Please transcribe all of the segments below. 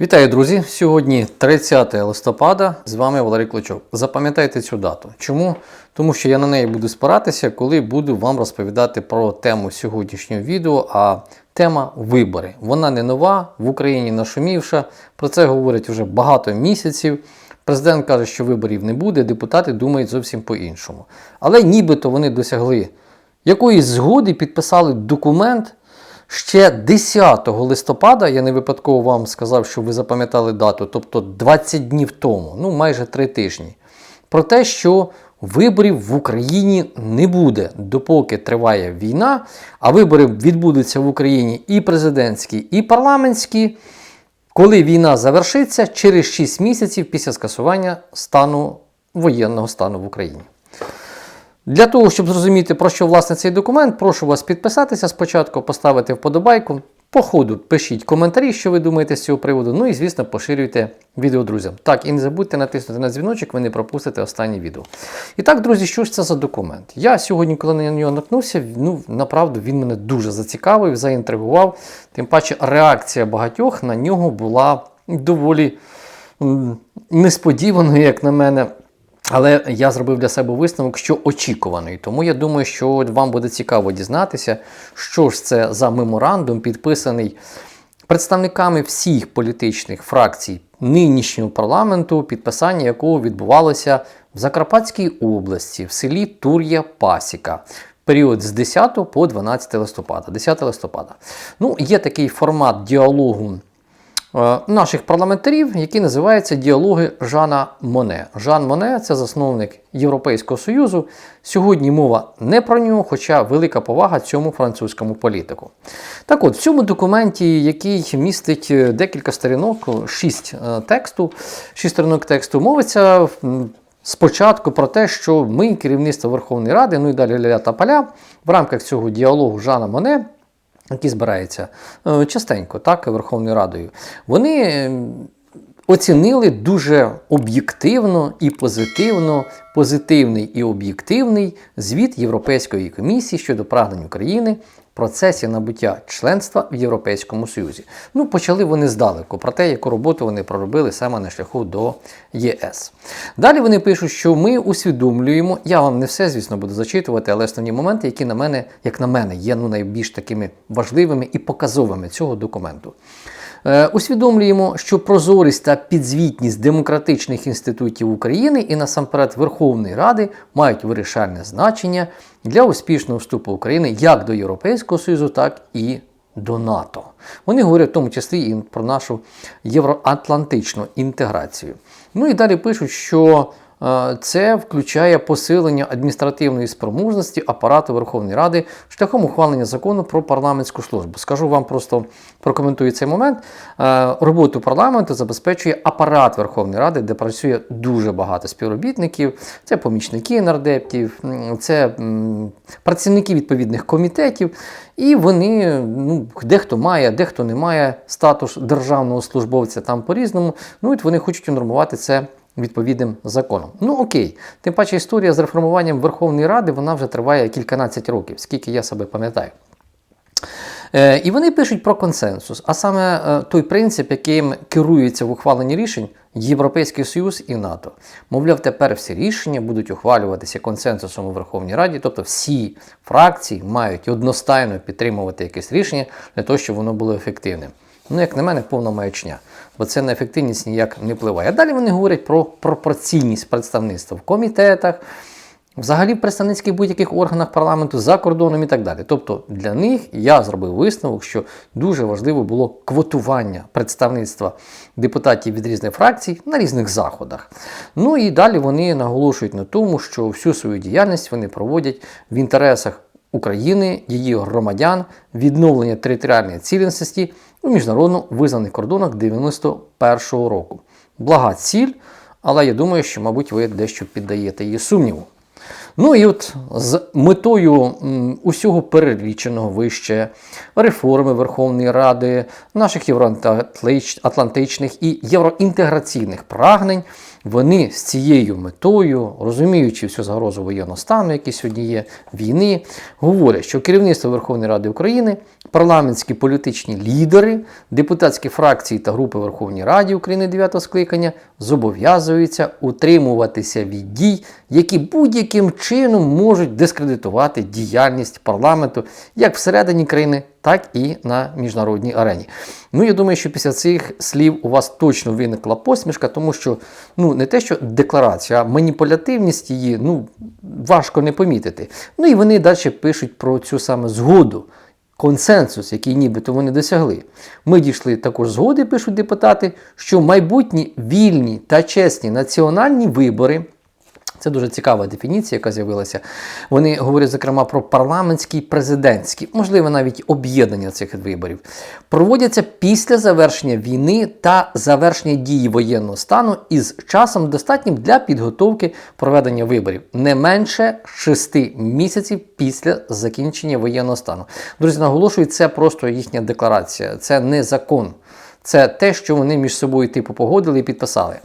Вітаю, друзі! Сьогодні 30 листопада. З вами Валерій Клочок. Запам'ятайте цю дату. Чому? Тому що я на неї буду спиратися, коли буду вам розповідати про тему сьогоднішнього відео. А тема вибори. Вона не нова, в Україні нашумівша. Про це говорять вже багато місяців. Президент каже, що виборів не буде, депутати думають зовсім по-іншому. Але нібито вони досягли якоїсь згоди, підписали документ. Ще 10 листопада, я не випадково вам сказав, що ви запам'ятали дату, тобто 20 днів тому, ну майже 3 тижні, про те, що виборів в Україні не буде, допоки триває війна, а вибори відбудуться в Україні і президентські, і парламентські, коли війна завершиться через 6 місяців після скасування стану воєнного стану в Україні. Для того, щоб зрозуміти, про що власне цей документ, прошу вас підписатися спочатку, поставити вподобайку. По ходу пишіть коментарі, що ви думаєте з цього приводу. Ну і, звісно, поширюйте відео друзям. Так, і не забудьте натиснути на дзвіночок, ви не пропустите останнє відео. І так, друзі, що ж це за документ? Я сьогодні, коли на нього наткнувся, ну, направду він мене дуже зацікавив, заінтригував. Тим паче, реакція багатьох на нього була доволі несподіваною, як на мене. Але я зробив для себе висновок, що очікуваний. Тому я думаю, що вам буде цікаво дізнатися, що ж це за меморандум, підписаний представниками всіх політичних фракцій нинішнього парламенту, підписання якого відбувалося в Закарпатській області, в селі Тур'я Пасіка. Період з 10 по 12 листопада. 10 листопада. Ну, є такий формат діалогу наших парламентарів, який називається Діалоги Жана Моне. Жан Моне це засновник Європейського Союзу. Сьогодні мова не про нього, хоча велика повага цьому французькому політику. Так от, в цьому документі, який містить е, декілька сторінок, шість е, тексту, шість сторінок тексту, мовиться. Спочатку про те, що ми, керівництво Верховної Ради, ну і далі ля та поля, в рамках цього діалогу Жана Моне, який збирається е, частенько, так, Верховною Радою, вони оцінили дуже об'єктивно і позитивно, позитивний і об'єктивний звіт Європейської комісії щодо прагнень України в процесі набуття членства в Європейському Союзі. Ну, почали вони здалеку про те, яку роботу вони проробили саме на шляху до ЄС. Далі вони пишуть, що ми усвідомлюємо, я вам не все, звісно, буду зачитувати, але основні моменти, які на мене, як на мене, є ну, найбільш такими важливими і показовими цього документу. Е, Усвідомлюємо, що прозорість та підзвітність демократичних інститутів України і насамперед Верховної Ради мають вирішальне значення для успішного вступу України як до Європейського Союзу, так і до НАТО. Вони говорять в тому числі і про нашу євроатлантичну інтеграцію. Ну і далі пишуть, що це включає посилення адміністративної спроможності апарату Верховної Ради шляхом ухвалення закону про парламентську службу. Скажу вам просто прокоментую цей момент. Роботу парламенту забезпечує апарат Верховної Ради, де працює дуже багато співробітників. Це помічники нардептів, це працівники відповідних комітетів. І вони, ну, дехто має, дехто не має статус державного службовця там по-різному. Ну, і вони хочуть унормувати це відповідним законом. Ну окей, тим паче історія з реформуванням Верховної Ради вона вже триває кільканадцять років, скільки я себе пам'ятаю. Е, І вони пишуть про консенсус, а саме е, той принцип, яким керується в ухваленні рішень Європейський Союз і НАТО. Мовляв, тепер всі рішення будуть ухвалюватися консенсусом у Верховній Раді, тобто всі фракції мають одностайно підтримувати якесь рішення для того, щоб воно було ефективним. Ну, як на мене, повна маячня, бо це на ефективність ніяк не впливає. А далі вони говорять про пропорційність представництва в комітетах, взагалі в представницьких будь-яких органах парламенту за кордоном і так далі. Тобто для них я зробив висновок, що дуже важливо було квотування представництва депутатів від різних фракцій на різних заходах. Ну і далі вони наголошують на тому, що всю свою діяльність вони проводять в інтересах України, її громадян, відновлення територіальної цілісності у міжнародно визнаних кордонах 91-го року. Блага ціль, але я думаю, що, мабуть, ви дещо піддаєте її сумніву. Ну і от з метою усього переліченого вище реформи Верховної Ради, наших євроатлантичних і євроінтеграційних прагнень, вони з цією метою, розуміючи всю загрозу воєнного стану, який сьогодні є, війни, говорять, що керівництво Верховної Ради України, парламентські політичні лідери, депутатські фракції та групи Верховної Ради України 9 скликання зобов'язуються утримуватися від дій, які будь-яким чином можуть дискредитувати діяльність парламенту як всередині країни, так і на міжнародній арені. Ну, я думаю, що після цих слів у вас точно виникла посмішка, тому що ну не те, що декларація, а маніпулятивність її ну важко не помітити. Ну і вони далі пишуть про цю саме згоду. Консенсус, який нібито вони досягли. Ми дійшли також згоди, пишуть депутати, що майбутні вільні та чесні національні вибори. Це дуже цікава дефініція, яка з'явилася. Вони говорять, зокрема, про парламентські і президентські, можливо, навіть об'єднання цих виборів. Проводяться після завершення війни та завершення дії воєнного стану із часом достатнім для підготовки проведення виборів не менше 6 місяців після закінчення воєнного стану. Друзі, наголошую, це просто їхня декларація, це не закон. Це те, що вони між собою типу погодили і підписали.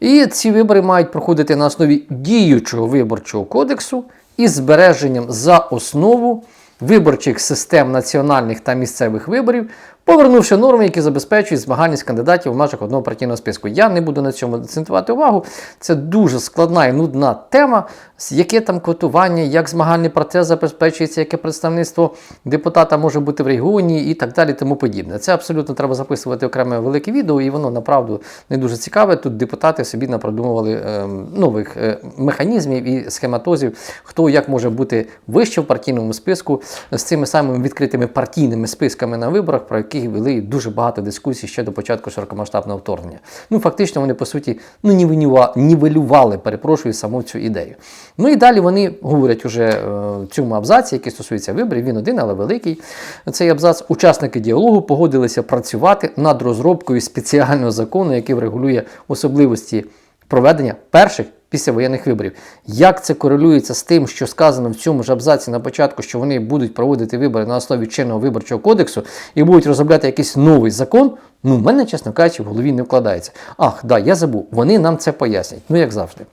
І ці вибори мають проходити на основі діючого виборчого кодексу із збереженням за основу виборчих систем національних та місцевих виборів, повернувши норми, які забезпечують змагальність кандидатів в межах одного партійного списку. Я не буду на цьому акцентувати увагу. Це дуже складна і нудна тема, яке там квотування, як змагальний процес забезпечується, яке представництво депутата може бути в регіоні і так далі, тому подібне. Це абсолютно треба записувати окреме велике відео, і воно направду не дуже цікаве. Тут депутати собі напродумували е, нових е, механізмів і схематозів, хто як може бути вище в партійному списку з цими самими відкритими партійними списками на виборах, про які вели дуже багато дискусій ще до початку широкомасштабного вторгнення. Ну фактично вони по суті ну нівелювали, перепрошую, саму цю ідею. Ну і далі вони говорять уже е, в цьому абзаці, який стосується виборів, він один, але великий. Цей абзац. Учасники діалогу погодилися працювати над розробкою спеціального закону, який врегулює особливості проведення перших післявоєнних виборів. Як це корелюється з тим, що сказано в цьому ж абзаці на початку, що вони будуть проводити вибори на основі чинного виборчого кодексу і будуть розробляти якийсь новий закон? Ну, в мене, чесно кажучи, в голові не вкладається. Ах, да, я забув. Вони нам це пояснять. Ну, як завжди.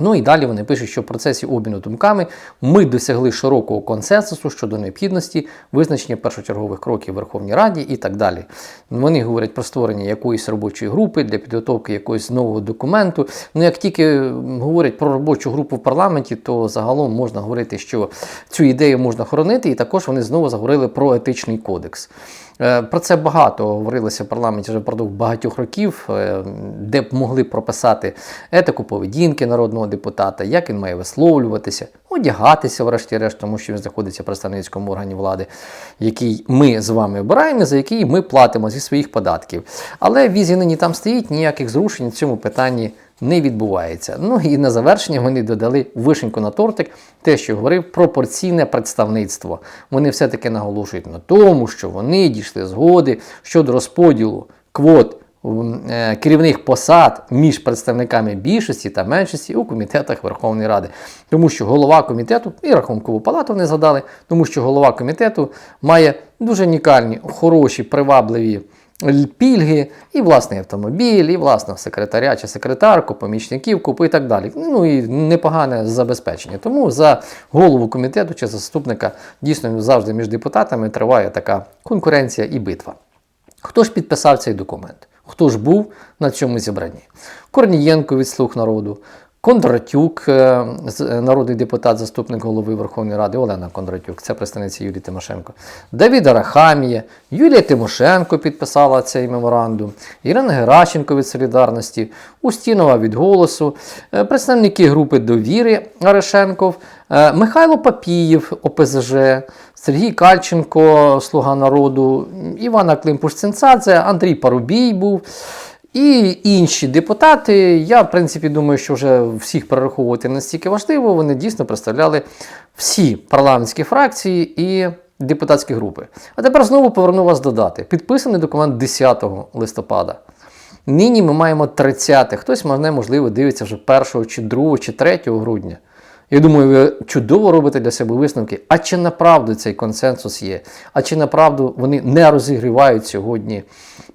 Ну і далі вони пишуть, що в процесі обміну думками ми досягли широкого консенсусу щодо необхідності визначення першочергових кроків в Верховній Раді і так далі. Вони говорять про створення якоїсь робочої групи для підготовки якогось нового документу. Ну як тільки говорять про робочу групу в парламенті, то загалом можна говорити, що цю ідею можна хоронити, і також вони знову заговорили про етичний кодекс. Е, Про це багато говорилося в парламенті вже впродовж багатьох років, е, де б могли прописати етику поведінки народного депутата, як він має висловлюватися, одягатися, врешті-решт, тому що він знаходиться в представницькому органі влади, який ми з вами обираємо, за який ми платимо зі своїх податків. Але візі нині там стоїть, ніяких зрушень в цьому питанні не відбувається. Ну і на завершення вони додали вишеньку на тортик, те, що говорив, пропорційне представництво. Вони все-таки наголошують на тому, що вони дійшли згоди щодо розподілу квот е, керівних посад між представниками більшості та меншості у комітетах Верховної Ради. Тому що голова комітету і рахункову палату вони згадали, тому що голова комітету має дуже унікальні, хороші, привабливі пільги, і власний автомобіль, і власного секретаря чи секретарку, помічників, купи і так далі. Ну і непогане забезпечення. Тому за голову комітету чи заступника дійсно завжди між депутатами триває така конкуренція і битва. Хто ж підписав цей документ? Хто ж був на цьому зібранні? Корнієнко від Слуг народу, Кондратюк, е, е, народний депутат, заступник голови Верховної Ради, Олена Кондратюк, це представниця Юлії Тимошенко. Давід Арахамія, Юлія Тимошенко підписала цей меморандум, Ірина Геращенко від Солідарності, Устінова від Голосу, е, представники групи Довіри Арешенков, Михайло Папієв, ОПЗЖ, Сергій Кальченко, Слуга народу, Івана Климпуш-Цинцадзе, Андрій Парубій був. І інші депутати, я в принципі думаю, що вже всіх перераховувати настільки важливо, вони дійсно представляли всі парламентські фракції і депутатські групи. А тепер знову поверну вас до дати. Підписаний документ 10 листопада. Нині ми маємо 30. Хтось мене, можливо, дивиться вже 1 чи 2 чи 3 грудня. Я думаю, ви чудово робите для себе висновки. А чи направду цей консенсус є? А чи направду вони не розігрівають сьогодні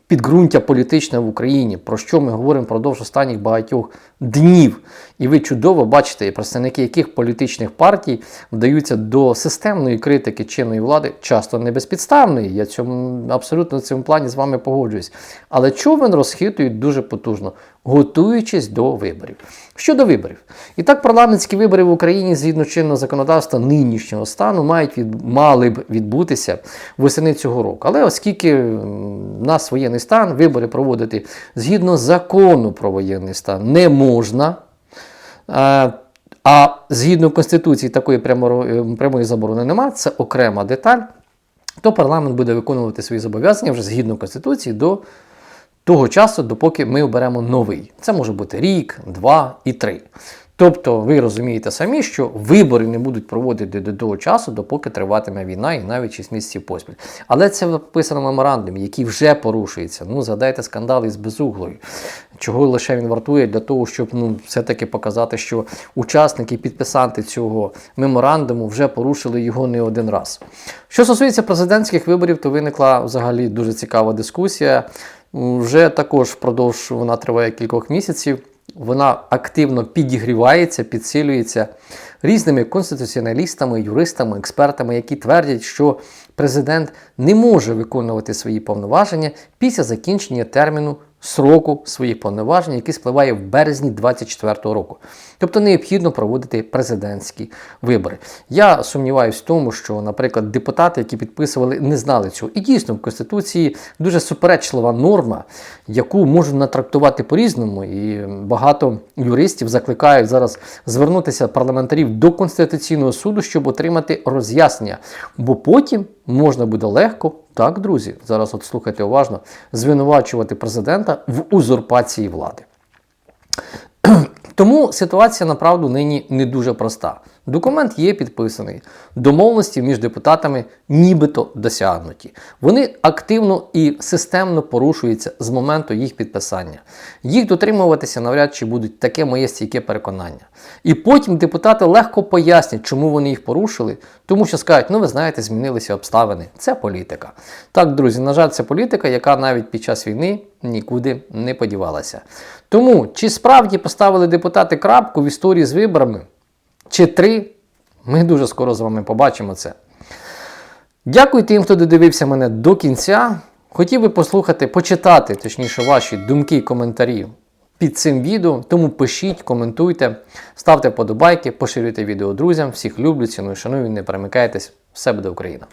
підґрунтя політичне в Україні, про що ми говоримо впродовж останніх багатьох днів. І ви чудово бачите, представники яких політичних партій вдаються до системної критики чинної влади, часто не безпідставної. Я цьому абсолютно в цьому плані з вами погоджуюсь. Але човен розхитують дуже потужно, готуючись до виборів. Щодо виборів, і так парламентські вибори в Україні згідно чинного законодавства нинішнього стану мають від мали б відбутися восени цього року. Але оскільки в нас воєнний стан, вибори проводити згідно закону про воєнний стан не можна. Е, А згідно Конституції такої прямої заборони немає, це окрема деталь, то парламент буде виконувати свої зобов'язання вже згідно Конституції до того часу, допоки ми оберемо новий. Це може бути рік, два і три. Тобто, ви розумієте самі, що вибори не будуть проводити до того часу, допоки триватиме війна і навіть 6 місяців поспіль. Але це вписано в меморандумі, який вже порушується. Ну, згадайте скандал із безуглою. Чого лише він вартує для того, щоб ну, все-таки показати, що учасники, підписанти цього меморандуму вже порушили його не один раз. Що стосується президентських виборів, то виникла взагалі дуже цікава дискусія. Вже також впродовж вона триває кількох місяців. Вона активно підігрівається, підсилюється різними конституціоналістами, юристами, експертами, які твердять, що президент не може виконувати свої повноваження після закінчення терміну сроку своїх повноважень, який спливає в березні 2024 року. Тобто необхідно проводити президентські вибори. Я сумніваюся в тому, що, наприклад, депутати, які підписували, не знали цього. І дійсно в Конституції дуже суперечлива норма, яку можуть натрактувати по-різному. І багато юристів закликають зараз звернутися парламентарів до Конституційного суду, щоб отримати роз'яснення. Бо потім можна буде легко, так, друзі, зараз от слухайте уважно, звинувачувати президента в узурпації влади. Тому ситуація направду нині не дуже проста. Документ є підписаний, домовленості між депутатами нібито досягнуті. Вони активно і системно порушуються з моменту їх підписання. Їх дотримуватися навряд чи будуть таке моє стійке переконання. І потім депутати легко пояснять, чому вони їх порушили, тому що скажуть, ну ви знаєте, змінилися обставини. Це політика. Так, друзі, на жаль, це політика, яка навіть під час війни нікуди не подівалася. Тому чи справді поставили депутати крапку в історії з виборами? Чи три? Ми дуже скоро з вами побачимо це. Дякую тим, хто додивився мене до кінця. Хотів би послухати, почитати, точніше, ваші думки і коментарі під цим відео. Тому пишіть, коментуйте, ставте подобайки, поширюйте відео друзям. Всіх люблю, ціную, шаную, не перемикайтесь. Все буде Україна!